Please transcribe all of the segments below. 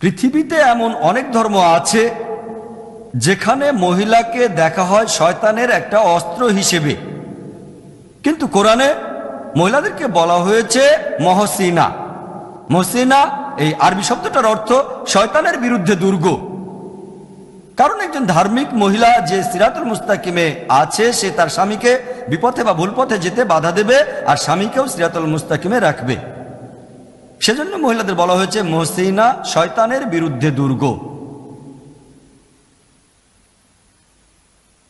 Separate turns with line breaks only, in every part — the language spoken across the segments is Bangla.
পৃথিবীতে এমন অনেক ধর্ম আছে যেখানে মহিলাকে দেখা হয় শয়তানের একটা অস্ত্র হিসেবে। কিন্তু কোরআনে মহিলাদেরকে বলা হয়েছে মহসিনা। মহসিনা, এই আরবি শব্দটার অর্থ শয়তানের বিরুদ্ধে দুর্গ। কারণ একজন ধার্মিক মহিলা যে সিরাতুল মুস্তাকিমে আছে, সে তার স্বামীকে বিপথে বা ভুল পথে যেতে বাধা দেবে আর স্বামীকেও সিরাতুল মুস্তাকিমে রাখবে। সেজন্য মহিলাদের বলা হয়েছে, মহসিনা শয়তানের বিরুদ্ধে দুর্গ।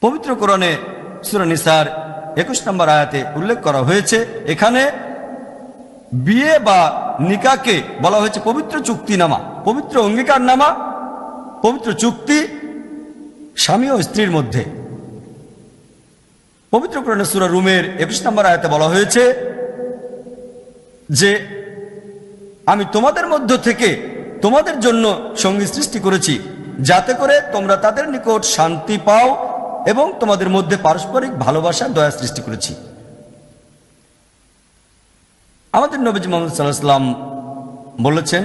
পবিত্র কোরআনে সুরানিসার একুশ নম্বর আয়াতে উল্লেখ করা হয়েছে, এখানে বিয়ে বা নিকাকে বলা হয়েছে পবিত্র চুক্তিনামা, পবিত্র অঙ্গীকারনামা, পবিত্র চুক্তি স্বামী ও স্ত্রীর মধ্যে। পবিত্র কোরআনে সুরা রুমের একুশ নম্বর আয়াতে বলা হয়েছে যে আমি তোমাদের মধ্য থেকে তোমাদের জন্য সঙ্গী সৃষ্টি করেছি, যাতে করে তোমরা তাদের নিকট শান্তি পাও এবং তোমাদের মধ্যে পারস্পরিক ভালোবাসা, দয়া সৃষ্টি করেছি। আমাদের নবীজি মোহাম্মদ সাল্লাহ সাল্লাম বলেছেন,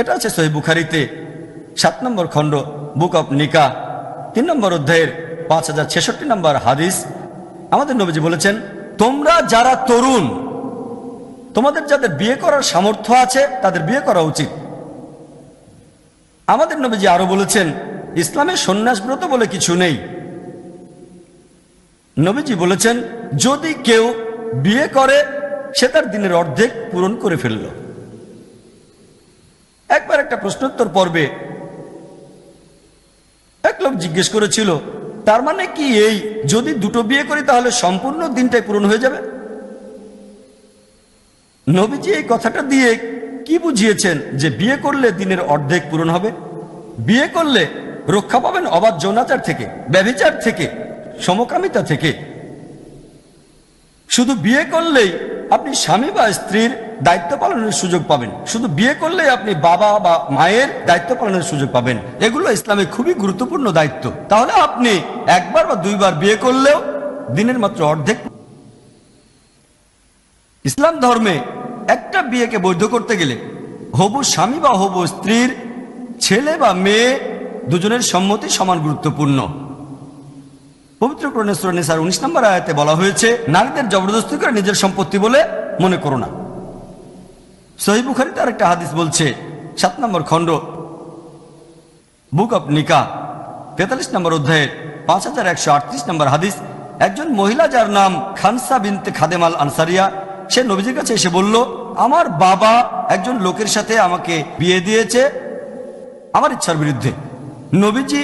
এটা আছে সহি বুখারিতে সাত নম্বর খণ্ড, বুক অফ নিকা তিন নম্বর অধ্যায়ের পাঁচ হাজার ছেষট্টি নম্বর হাদিস। আমাদের নবীজি বলেছেন, তোমরা যারা তরুণ তোমাদের যাদের বিয়ে করার সামর্থ্য আছে, তাদের বিয়ে করা উচিত। আমাদের নবীজি আরও বলেছেন ইসলামে সন্ন্যাসব্রত বলে কিছু নেই। নবীজি বলেছেন, যদি কেউ বিয়ে করে, সে তার দিনের অর্ধেক পূরণ করে ফেলল। একবার একটা প্রশ্নোত্তর পর্বে এক লোক জিজ্ঞেস করেছিল, তার মানে কি এই যদি দুটো বিয়ে করি, তাহলে সম্পূর্ণ দিনটাই পূরণ হয়ে যাবে? নবীজি এই কথাটা দিয়ে কি বুঝিয়েছেন? যে বিয়ে করলে দিনের অর্ধেক পূরণ হবে, বিয়ে করলে রক্ষা পাবেন অবাধ যৌনাচার থেকে, ব্যভিচার থেকে, সমকামিতা থেকে। শুধু বিয়ে করলেই আপনি স্বামী বা স্ত্রীর দায়িত্ব পালনের সুযোগ পাবেন। শুধু বিয়ে করলেই আপনি বাবা বা মায়ের দায়িত্ব পালনের সুযোগ পাবেন। এগুলো ইসলামে খুবই গুরুত্বপূর্ণ দায়িত্ব। তাহলে আপনি একবার বা দুইবার বিয়ে করলেও দিনের মাত্র অর্ধেক ইসলাম ধর্মে একটা বিয়েকে বৈধ করতে গেলে হবু স্বামী বা হবু স্ত্রীর ছেলে বা মেয়ে দুজনের সম্মতি সমান গুরুত্বপূর্ণ। পবিত্র ক্রণেশ্বর উনিশ নম্বর আয়াতে বলা হয়েছে, নারীদের জবরদস্তি করে নিজের সম্পত্তি বলে মনে করো না। সহি বুখারিতে আরেকটা হাদিস বলছে, সাত নম্বর খণ্ড, বুক অফ নিকা তেতাল্লিশ নম্বর অধ্যায়ের পাঁচ হাজার একশো আটত্রিশ নম্বর হাদিস, একজন মহিলা যার নাম খানসা বিনতে খাদেমাল আনসারিয়া সে নবীজির কাছে, এসে বলল, আমার বাবা একজন লোকের সাথে আমাকে বিয়ে দিয়েছে, আমার ইচ্ছার বিরুদ্ধে। নবীজি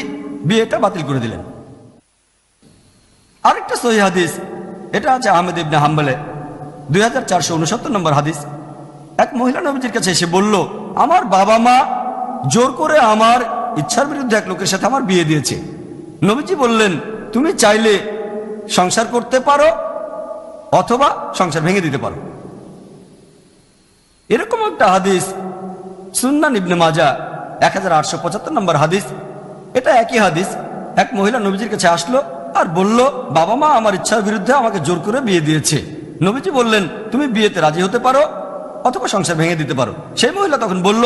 বিয়েটা বাতিল করে দিলেন। আরেকটা সহি হাদিস, এটা আছে আহমেদ ইবনে হাম্বলে, দুই হাজার নম্বর হাদিস। এক মহিলা নবীজির কাছে এসে বলল, আমার বাবা মা জোর করে আমার ইচ্ছার বিরুদ্ধে এক লোকের সাথে আমার বিয়ে দিয়েছে। নবীজি বললেন, তুমি চাইলে সংসার করতে পারো অথবা সংসার ভেঙে দিতে পারো। এরকম একটা হাদিস, সুন্নান ইবনে মাজা এক হাজার আটশো পঁচাত্তর নম্বর হাদিস। এটা একই হাদিস, এক মহিলা নবীজির কাছে আসলো আর বলল, বাবা মা আমার ইচ্ছার বিরুদ্ধে আমাকে জোর করে বিয়ে দিয়েছে। নবীজি বললেন, তুমি বিয়েতে রাজি হতে পারো অথবা সংসার ভেঙে দিতে পারো। সেই মহিলা তখন বলল,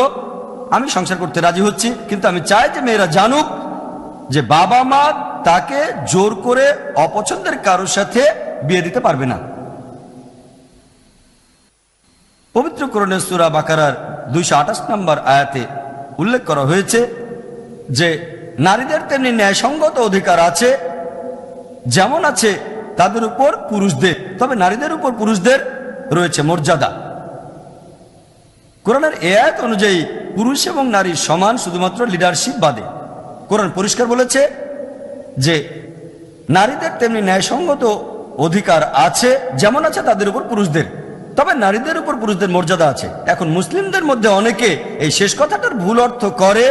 আমি সংসার করতে রাজি হচ্ছি, কিন্তু আমি চাই যে মেয়েরা জানুক যে বাবা মা তাকে জোর করে অপছন্দের কারোর সাথে বিয়ে দিতে পারবে না। পবিত্র করণের সুরা বাকারার দুইশো আঠাশ নম্বর আয়াতে উল্লেখ করা হয়েছে যে, নারীদের তেমনি ন্যায়সঙ্গত অধিকার আছে, যেমন আছে তাদের উপর পুরুষদের, তবে নারীদের উপর পুরুষদের রয়েছে মর্যাদা। কোরআনের এ আয়াত অনুযায়ী পুরুষ এবং নারী সমান শুধুমাত্র লিডারশিপ বাদে। কোরআন পরিষ্কার বলেছে যে, নারীদের তেমনি ন্যায়সঙ্গত অধিকার আছে যেমন আছে তাদের উপর পুরুষদের। তবে নারীদের উপর পুরুষদের মর্যাদা আছে। এখন মুসলিমদের মধ্যে অনেকে এই শেষ কথাটার ভুল অর্থ করে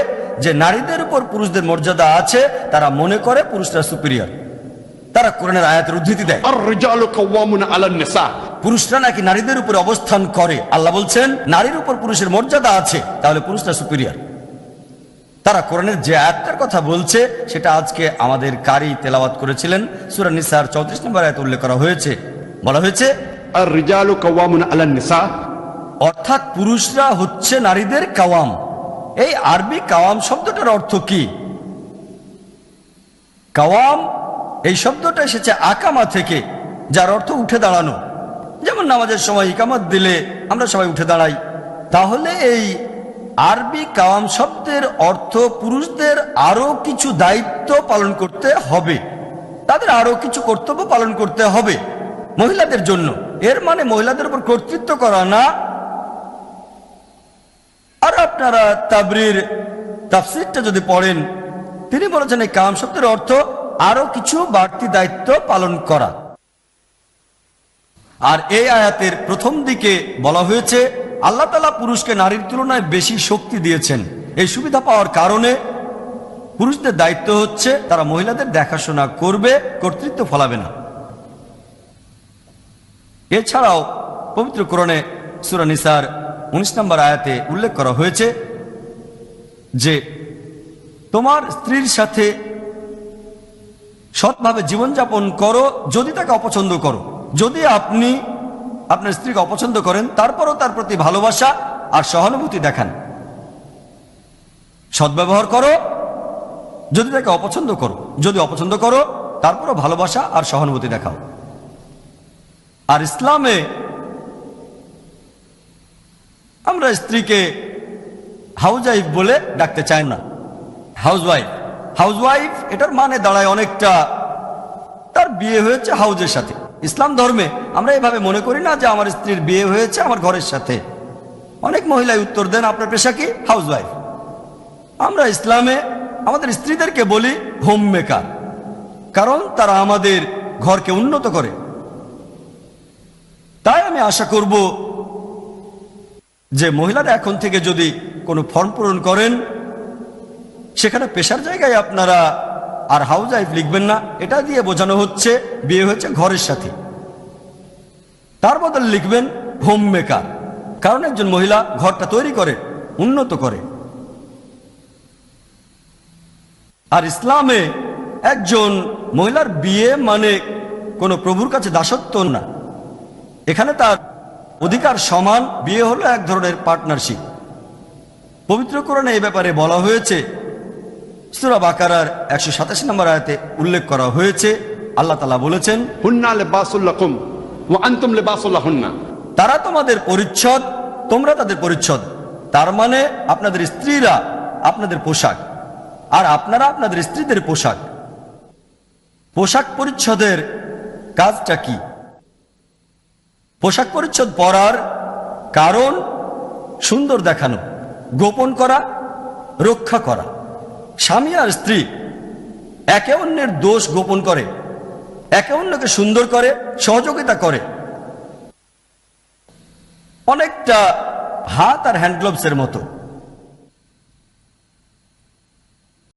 যে নারীদের উপর পুরুষদের মর্যাদা আছে তারা মনে করে পুরুষরা সুপিরিয়র তারা কোরআনের আয়াতের উদ্ধৃতি দেয়। পুরুষরা নাকি নারীদের উপর অবস্থান করে? আল্লাহ বলছেন নারীর উপর পুরুষের মর্যাদা আছে তাহলে পুরুষরা সুপিরিয়ার তারা কোরআনের যে আয়াতটার কথা বলছে সেটা আজকে আমাদের কারি তেলাওয়াত করেছিলেন। সুরানিসার চৌত্রিশ নম্বর আয়াত উল্লেখ করা হয়েছে। বলা হয়েছে অর্থাৎ পুরুষরা হচ্ছে নারীদের কাওয়াম। এই আরবি কাওয়াম শব্দটার অর্থ কি? কাওয়াম এই শব্দটা এসেছে আকামা থেকে যার অর্থ উঠে দাঁড়ানো। যেমন নামাজের সময় ইকামত দিলে আমরা সবাই উঠে দাঁড়াই। তাহলে এই আরবি কাওয়াম শব্দের অর্থ পুরুষদের আরও কিছু দায়িত্ব পালন করতে হবে। তাদের আরও কিছু কর্তব্য পালন করতে হবে মহিলাদের জন্য। এর মানে মহিলাদের উপর কর্তৃত্ব করা না। আর আপনারা তাবরির তাফসিরটা যদি পড়েন, তিনি বলেছেন এই কাম শব্দের অর্থ আরও কিছু বাড়তি দায়িত্ব পালন করা। আর এই আয়াতের প্রথম দিকে বলা হয়েছে আল্লাহ তালা পুরুষকে নারীর তুলনায় বেশি শক্তি দিয়েছেন। এই সুবিধা পাওয়ার কারণে পুরুষদের দায়িত্ব হচ্ছে তারা মহিলাদের দেখাশোনা করবে, কর্তৃত্ব ফলাবে না। এছাড়াও পবিত্র কোরণে সুরানিসার উনিশ নম্বর আয়াতে উল্লেখ করা হয়েছে যে, তোমার স্ত্রীর সাথে সৎভাবে জীবনযাপন করো, যদি তাকে অপছন্দ করো। যদি আপনি আপনার স্ত্রীকে অপছন্দ করেন, তারপরও তার প্রতি ভালোবাসা আর সহানুভূতি দেখান। সদ্ব্যবহার করো, যদি তাকে অপছন্দ করো, যদি অপছন্দ করো, তারপরও ভালোবাসা আর সহানুভূতি দেখাও। আর ইসলামে আমরা স্ত্রীকে হাউজওয়াইফ বলে ডাকতে চাই না। হাউসওয়াইফ হাউসওয়াইফ এটার মানে দাঁড়ায় অনেকটা, তার বিয়ে হয়েছে হাউজের সাথে। ইসলাম ধর্মে আমরা এভাবে মনে করি না যে আমার স্ত্রীর বিয়ে হয়েছে আমার ঘরের সাথে। অনেক মহিলাই উত্তর দেন, আপনার পেশা কি? হাউস ওয়াইফ আমরা ইসলামে আমাদের স্ত্রীদেরকে বলি হোম মেকার কারণ তারা আমাদের ঘরকে উন্নত করে। তাই আমি আশা করব যে মহিলারা এখন থেকে যদি কোনো ফর্ম পূরণ করেন, সেখানে পেশার জায়গায় আপনারা আর হাউস ওয়াইফ লিখবেন না, এটা দিয়ে বোঝানো হচ্ছে বিয়ে হয়েছে ঘরের সাথে। তার বদলে লিখবেন হোম মেকার কারণ একজন মহিলা ঘরটা তৈরি করে, উন্নত করে। আর ইসলামে একজন মহিলার বিয়ে মানে কোনো প্রভুর কাছে দাসত্ব না। এখানে তার অধিকার সমান, বিয়ে হলো এক ধরনের পার্টনারশিপ। পবিত্র কোরআনে এই ব্যাপারে বলা হয়েছে সুরা বাকারার একশো সাতাশি নম্বর আয়াতে উল্লেখ করা হয়েছে। আল্লাহ তালা বলেছেন
হুন্না লেবাসুল্লাকুম ও আন্তুম লেবাসুল্লাহুন্না
তারা তোমাদের পরিচ্ছদ তোমরা তাদের পরিচ্ছদ। তার মানে আপনাদের স্ত্রীরা আপনাদের পোশাক আর আপনারা আপনাদের স্ত্রীদের পোশাক। পোশাক পরিচ্ছদের কাজটা কি? পোশাক পরিচ্ছদ পরার কারণ সুন্দর দেখানো গোপন করা রক্ষা করা। স্বামী আর স্ত্রী একে অন্যের দোষ গোপন করে, একে অন্যকে সুন্দর করে, সহযোগিতা করে। অনেকটা হাত আর হ্যান্ডগ্লোভসের মতো।